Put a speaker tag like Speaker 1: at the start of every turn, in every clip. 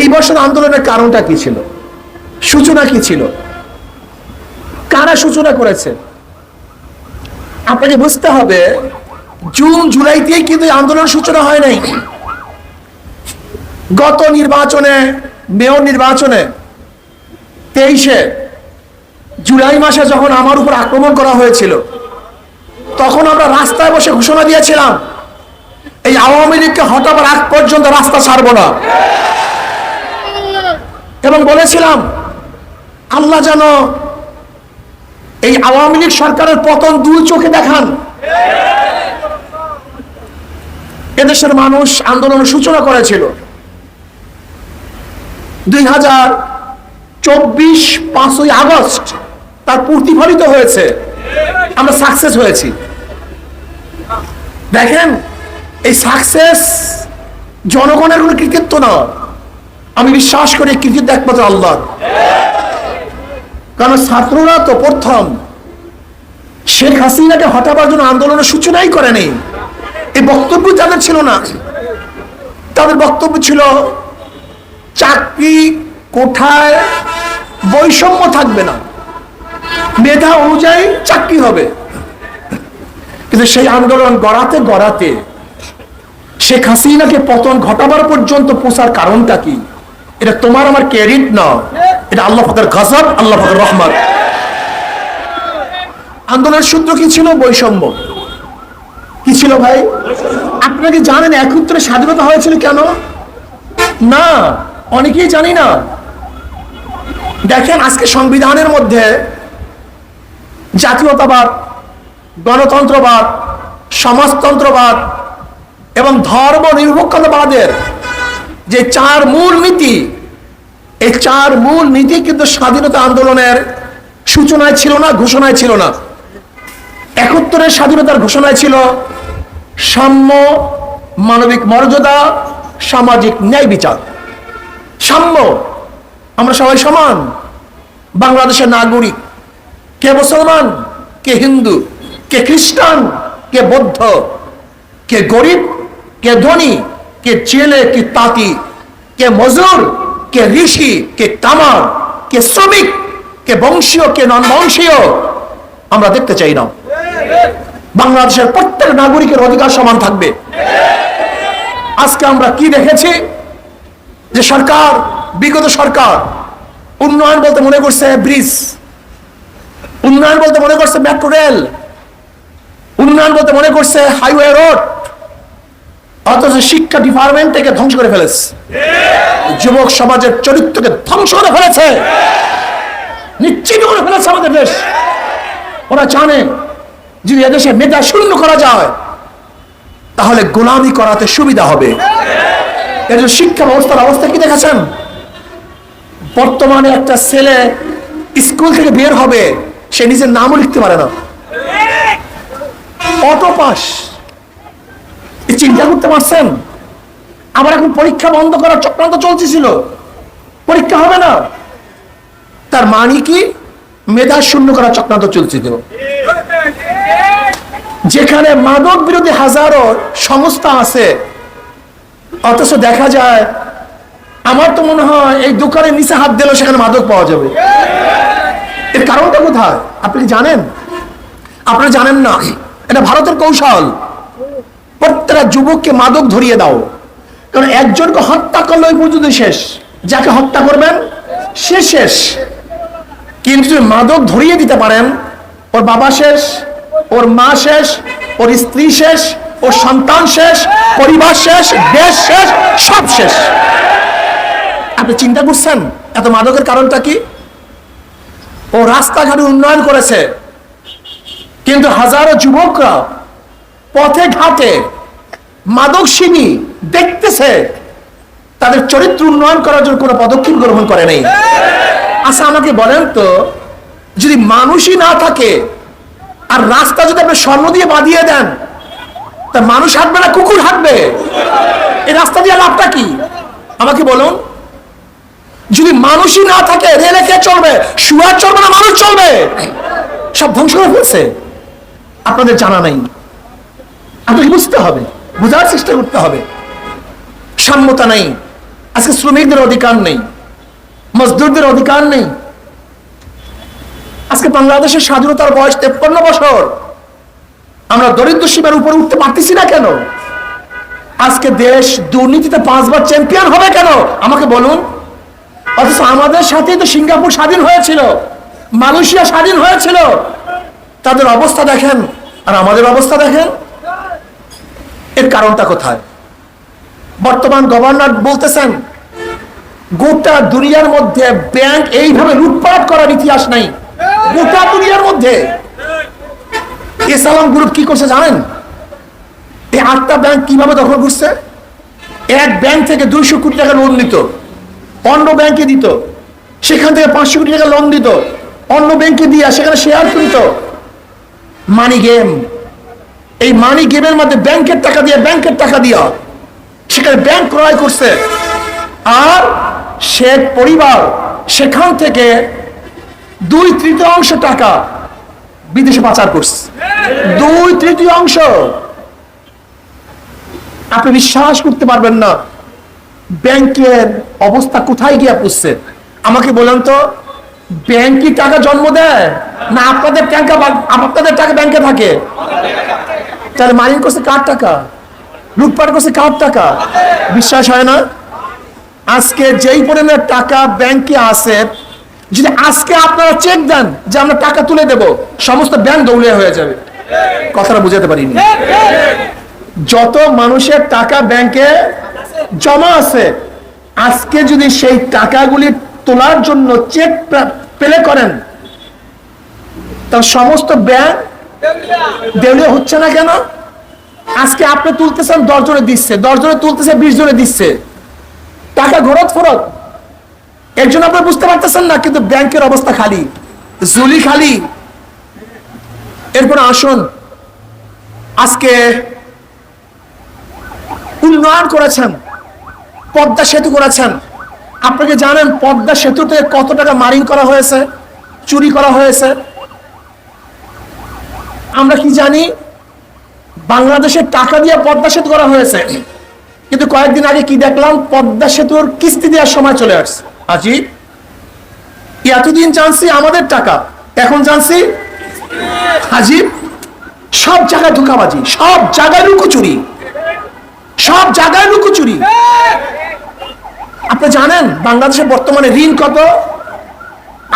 Speaker 1: এই বছর আন্দোলনের কারণটা কি ছিল? সূচনা কি ছিল? কারা সূচনা করেছে? আপনাকে বুঝতে হবে, জুন, জুলাইতেই কিন্তু আন্দোলন সূচনা হয় নাই। গত নির্বাচনে, মেয়র নির্বাচনে, তেইশে জুলাই মাসে যখন আমার উপর আক্রমণ করা হয়েছিল, তখন আমরা রাস্তায় বসে ঘোষণা দিয়েছিলাম, এই আওয়ামী লীগকে হটাবার আগ পর্যন্ত রাস্তা ছাড়বো না। এবং বলেছিলাম, আল্লাহ যেন এই আওয়ামী লীগ সরকারের পতন দুই চোখে দেখান। এদেশের মানুষ আন্দোলনের সূচনা করেছিল। দুই হাজার চব্বিশ পাঁচই আগস্ট তার প্রতিফলিত হয়েছে। আমরা সাকসেস হয়েছি। দেখেন, এই সাকসেস জনগণের কোনো কৃতিত্ব না আমি বিশ্বাস করি কৃতিত্ব একমাত্র আল্লাহ কারণ ছাত্ররা তো প্রথম। শেখ হাসিনাকে হটাবার জন্য আন্দোলনের সূচনাই করেনি এই বক্তব্য যাদের ছিল না, তাদের বক্তব্য ছিল, চাকরি কোঠায় বৈষম্য থাকবে না। মেধা অনুযায়ী চাকরি হবে। কিন্তু সেই আন্দোলন গড়াতে গড়াতে শেখ হাসিনাকে পতন ঘটাবার পর্যন্ত পোষার কারণটা কি? এটা তোমার আমার ক্রেডিট না। এটা আল্লাহ ফাকের গজব, আল্লাহ ফাকের রহমান আন্দোলনের সূত্র কি ছিল? বৈষম্য। কি ছিল ভাই? আপনারা কি জানেন একত্রে স্বাধীনতা হয়েছিল কেন? না, অনেকেই জানি না। দেখেন আজকে সংবিধানের মধ্যে জাতীয়তাবাদ, গণতন্ত্রবাদ, সমাজতন্ত্রবাদ এবং ধর্ম নিরপেক্ষতাবাদের যে চার মূল নীতি, এই চার মূল নীতি কিন্তু স্বাধীনতা আন্দোলনের সূচনায় ছিল না, ঘোষণায় ছিল না। একাত্তরের স্বাধীনতার ঘোষণায় ছিল সাম্য, মানবিক মর্যাদা, সামাজিক ন্যায় বিচার। সাম্য, আমরা সবাই সমান। বাংলাদেশের নাগরিক, কে মুসলমান, কে হিন্দু, কে খ্রিস্টান, কে বৌদ্ধ, কে গরিব, কে ধনী কে ছেলে কে তাঁতি, কে মজুর কে ঋষি, কে কামার কে শ্রমিক, কে বংশীয়, কে নন বংশীয় আমরা দেখতে চাই না। বাংলাদেশের প্রত্যেক নাগরিকের অধিকার সমান থাকবে। আজকে আমরা কি দেখেছি? যে সরকার, বিগত সরকার, উন্নয়ন বলতে মনে করছে ব্রিজ, উন্নয়ন বলতে মনে করছে মেট্রো রেল, উন্নয়ন বলতে মনে করছে হাইওয়ে রোড অথচ শিক্ষা ডিপার্টমেন্ট থেকে ধ্বংস করে ফেলেছে। যুবক সমাজের চরিত্রকে ধ্বংস করে ফেলেছে। নিশ্চিত করে ফেলেছে আমাদের দেশ। ওরা জানে, যদি এদেশে মেধা শূন্য করা যায়, তাহলে গোলামি করাতে সুবিধা হবে। এর শিক্ষা ব্যবস্থার অবস্থা কি দেখেছেন? বর্তমানে একটা ছেলে স্কুল থেকে বের হবে, সে নিজের নামও লিখতে পারে না। Auto pass. চিন্তা করতে পারছেন? আবার এখন পরীক্ষা বন্ধ করার চক্রান্ত চলতেছিল। পরীক্ষা হবে না। তার মানে কি? মেধা শূন্য করার চক্রান্ত চলছিল যেখানে মাদক বিরোধী হাজারো সংস্থা আছে, অথচ দেখা যায়, আমার তো মনে হয় এই দোকানে নিচে হাত দিলেও সেখানে মাদক পাওয়া যাবে। এর কারণটা কোথায়? আপনি জানেন? আপনারা জানেন না। এটা ভারতের কৌশল। প্রত্যেকটা যুবককে মাদক ধরিয়ে দাও। কারণ একজনকে হত্যা করলে ওই পর্যন্ত শেষ। যাকে হত্যা করবেন, সে শেষ। কিন্তু মাদক ধরিয়ে দিতে পারেন, ওর বাবা শেষ, ওর মা শেষ, ওর স্ত্রী শেষ, ওর সন্তান শেষ, পরিবার শেষ, দেশ শেষ, সব শেষ। আপনি চিন্তা করছেন, এত মাদকের কারণটা কি? ও রাস্তাঘাটে উন্নয়ন করেছে। কিন্তু হাজারো যুবকরা পথে ঘাটে মাদক সিনি দেখতেছে, তাদের চরিত্র উন্নয়ন করার জন্য কোনো পদক্ষেপ গ্রহণ করে নেই। আচ্ছা আমাকে বলেন তো, যদি মানুষই না থাকে আর রাস্তা যদি আপনি স্বর্ণ দিয়ে বাঁধিয়ে দেন, তা মানুষ হাঁটবে না, কুকুর হাঁটবে? এই রাস্তা দিয়ে লাভটা কি? আমাকে বলুন। যদি মানুষই না থাকে, রেলে কে চলবে? শুয়ার চলবে না, মানুষ চলবে? সব ধ্বংস করে ফেলছে। আপনাদের জানা নাই। আপনাকে বুঝতে হবে, বোঝার চেষ্টা করতে হবে। সাম্যতা নেই, আজকে শ্রমিকদের অধিকার নেই, মজদুরদের অধিকার নেই। আজকে বাংলাদেশের স্বাধীনতার বয়স তেপ্পান্ন বছর। আমরা দরিদ্র সীমার উপরে উঠতে পারতেছি না কেন? আজকে দেশ দুর্নীতিতে পাঁচবার চ্যাম্পিয়ন হবে কেন? আমাকে বলুন। অথচ আমাদের সাথেই তো সিঙ্গাপুর স্বাধীন হয়েছিল, মালয়েশিয়া স্বাধীন হয়েছিল। তাদের অবস্থা দেখেন, আর আমাদের অবস্থা দেখেন। এর কারণটা কোথায়? বর্তমান গভর্নর বলতেছেন, গোটা দুনিয়ার মধ্যে ব্যাংক এইভাবে লুটপাট করার ইতিহাস নাই। গোটা দুনিয়ার মধ্যে। ইসলাম গ্রুপ কি করছে জানেন? এই আটটা ব্যাংক কীভাবে দখল করছে? এক ব্যাংক থেকে দুইশো কোটি টাকা লোন নিত, অন্য ব্যাংকে দিত, সেখান থেকে পাঁচশো কোটি টাকা লোন দিত, অন্য ব্যাংকে দিয়া সেখানে শেয়ার কিনত। মানি গেম এই মানি গেমের মধ্যে ব্যাংকের টাকা দিয়ে, ব্যাংকের টাকা দিয়া। সেখানে ব্যাংক ক্রয় করছে। আর শেখ পরিবার, সেখান থেকে দুই তৃতীয়াংশ টাকা বিদেশে পাচার করছে। দুই তৃতীয়াংশ। আপনি বিশ্বাস করতে পারবেন না, ব্যাংকের অবস্থা কোথায় গিয়ে পুষছে আমাকে বলেন তো, ব্যাংক টাকা জন্ম দেয়? না, আপনাদের টাকা আপনাদের টাকা ব্যাংকে থাকে। তাহলে মাইন করছে কার টাকা? লুটপাট করছে কার টাকা? বিশ্বাস হয় না? আজকে যেই পরিমাণের টাকা ব্যাংকে আছে, যদি আজকে আপনারা চেক দেন যে আমরা টাকা তুলে দেব, সমস্ত ব্যাংক দৌড়িয়ে হয়ে যাবে। কথাটা বুঝাতে পারিনি। যত মানুষের টাকা ব্যাংকে জমা আছে, আজকে যদি সেই টাকাগুলি তোলার জন্য চেক পেলে করেন তার সমস্ত ব্যাংক দেউলিয়া হচ্ছে না কেন? আজকে আপনি তুলতেছেন দশ জনে দিচ্ছে দশ জনে তুলতেছে বিশ জনে দিচ্ছে। টাকা ঘরত ফরত। একজন আপনার বুঝতে পারতেছেন না, কিন্তু ব্যাংকের অবস্থা খালি জুলি খালি। এরপর আসুন। আজকে উন্নয়ন করেছেন, পদ্মা সেতু করেছেন। আপনাকে জানেন পদ্মা সেতুতে কত টাকা মারিং করা হয়েছে, চুরি করা হয়েছে? আমরা কি জানি বাংলাদেশের টাকা দিয়ে পদ্মা সেতু করা হয়েছে। কিন্তু কয়েকদিন আগে কি দেখলাম, পদ্মা সেতুর কিস্তি দেওয়ার সময় চলে আসছে। আজি এতদিন জানছি আমাদের টাকা, এখন জানছি হাজিব সব জায়গায় ধোকাবাজি, সব জায়গায় লুকোচুরি সব জায়গায় লুকোচুরি আপনি জানেন, বাংলাদেশে বর্তমানে ঋণ কত?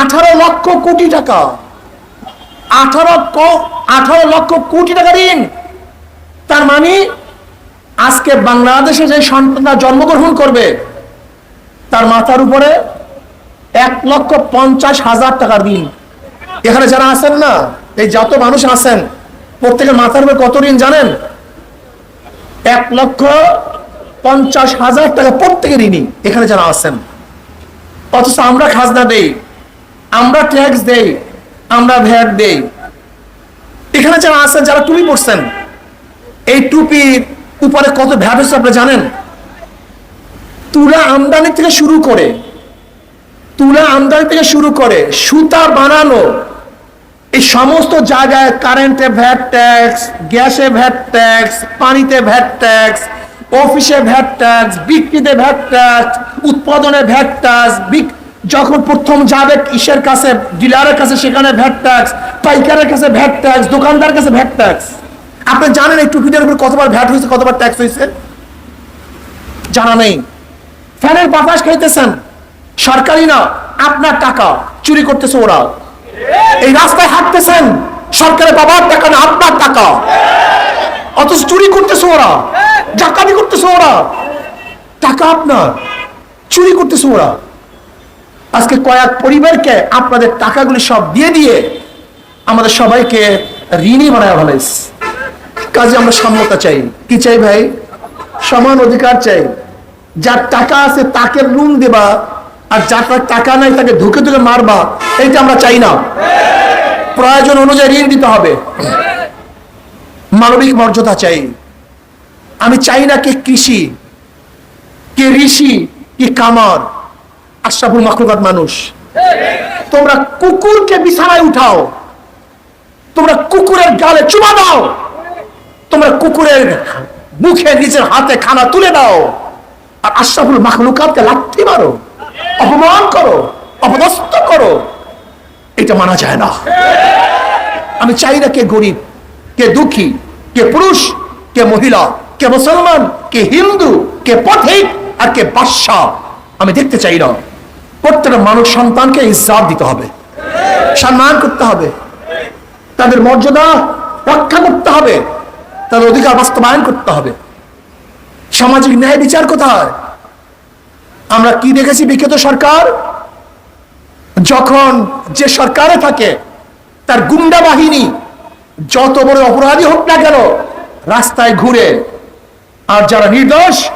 Speaker 1: আঠারো লক্ষ কোটি টাকা। আঠারো আঠারো লক্ষ কোটি টাকা ঋণ। তার মানে আজকে বাংলাদেশে যে সন্তানরা জন্মগ্রহণ করবে, তার মাথার উপরে এক লক্ষ পঞ্চাশ হাজার টাকার ঋণ। এখানে যারা আছেন না, এই যত মানুষ আছেন, প্রত্যেকের মাথার উপরে কত ঋণ জানেন? এক লক্ষ পঞ্চাশ হাজার টাকা প্রত্যেকের ঋণী এখানে যারা আছেন। অথচ আমরা খাজনা দেই, আমরা ট্যাক্স দেই আমরা ভ্যাট দেই। এখানে যারা আছেন, যারা টুপি পড়ছেন এই টুপির উপরে কত ভ্যাট হচ্ছে আপনি জানেন? তুলা আমদানি থেকে শুরু করে, তুলা আমদানি থেকে শুরু করে, সুতা বানানো, এই সমস্ত জায়গায় কারেন্টে ভ্যাট ট্যাক্স গ্যাসে ভ্যাট ট্যাক্স পানিতে ভ্যাট ট্যাক্স অফিসে ভ্যাট ট্যাক্স বিক্রিতে ভ্যাট ট্যাক্স উৎপাদনে ভ্যাট ট্যাক্স যখন প্রথম যাবে ইসের কাছে, ডিলারের কাছে, সেখানে ভ্যাট ট্যাক্স পাইকারের কাছে ভ্যাট ট্যাক্স দোকানদার কাছে ভ্যাট ট্যাক্স আপনি জানেন এই টুপিটার উপর কতবার ভ্যাট হয়েছে, কতবার ট্যাক্স হয়েছে? জানা নেই। ফ্যানের বাতাস খাইতেছেন। সরকারি না, আপনার টাকা। চুরি করতেছে ওরা। এই রাস্তায় হাঁটতেছেন। সরকারের বাবার টাকা না, আপনার টাকা। অথচ চুরি করতেছে ওরা। ডাকাতি করতেছে ওরা। টাকা আপনার। চুরি করতেছে ওরা। আজকে কয়েক পরিবারকে আপনাদের টাকাগুলি সব দিয়ে দিয়ে আমাদের সবাইকে ঋণী বানায় ফেলাইছে কাজে আমরা সাম্যতা চাই। কি চাই ভাই? সমান অধিকার চাই। যার টাকা আছে তাকে নুন দেবা, আর যার টাকা নাই তাকে ধুকে ধুকে মারবা, এইটা আমরা চাই না। প্রয়োজন অনুযায়ী ঋণ দিতে হবে। মানবিক মর্যাদা চাই। আমি চাই না কে কৃষি, কে ঋষি, কে কামার। আশরাফুল মাখলুকাত মানুষ। তোমরা কুকুরকে বিছানায় উঠাও। তোমরা কুকুরের গালে চুমা দাও। তোমরা কুকুরের মুখে নিজের হাতে খানা তুলে দাও। আর আশরাফুল মাখলুকাতকে লাথি মারো, অপমান করো, অপদস্থ করো। এটা মানা যায় না। আমি চাই না কে গরিব, কে দুঃখী, কে পুরুষ, কে মহিলা, কে মুসলমান, কে হিন্দু, কে পথিক আর কে বাদশাহ। আমি দেখতে চাই না। প্রত্যেকটা মানুষ সন্তানকে ইসাব দিতে হবে। সম্মান করতে হবে। তাদের মর্যাদা রক্ষা করতে হবে। তাদের অধিকার বাস্তবায়ন করতে হবে। সামাজিক ন্যায় বিচার কোথায়? আমরা কি দেখেছি বিখ্যাত সরকার? যখন যে সরকারে থাকে, তার গুন্ডা বাহিনী যত বড় অপরাধী হোক না কেন, রাস্তায় ঘুরে, আর যারা নির্দোষ,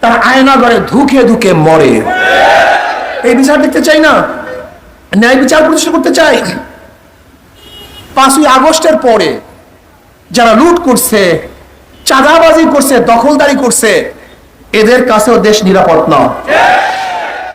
Speaker 1: তারা আয়নাগরে ধুকে ধুকে মরে। এই বিচার দেখতে চাই না। ন্যায় বিচার প্রতিষ্ঠা করতে চাই। পাঁচই আগস্টের পরে যারা লুট করছে, চাঁদাবাজি করছে, দখলদারি করছে, এদের কাছেও দেশ নিরাপদ না।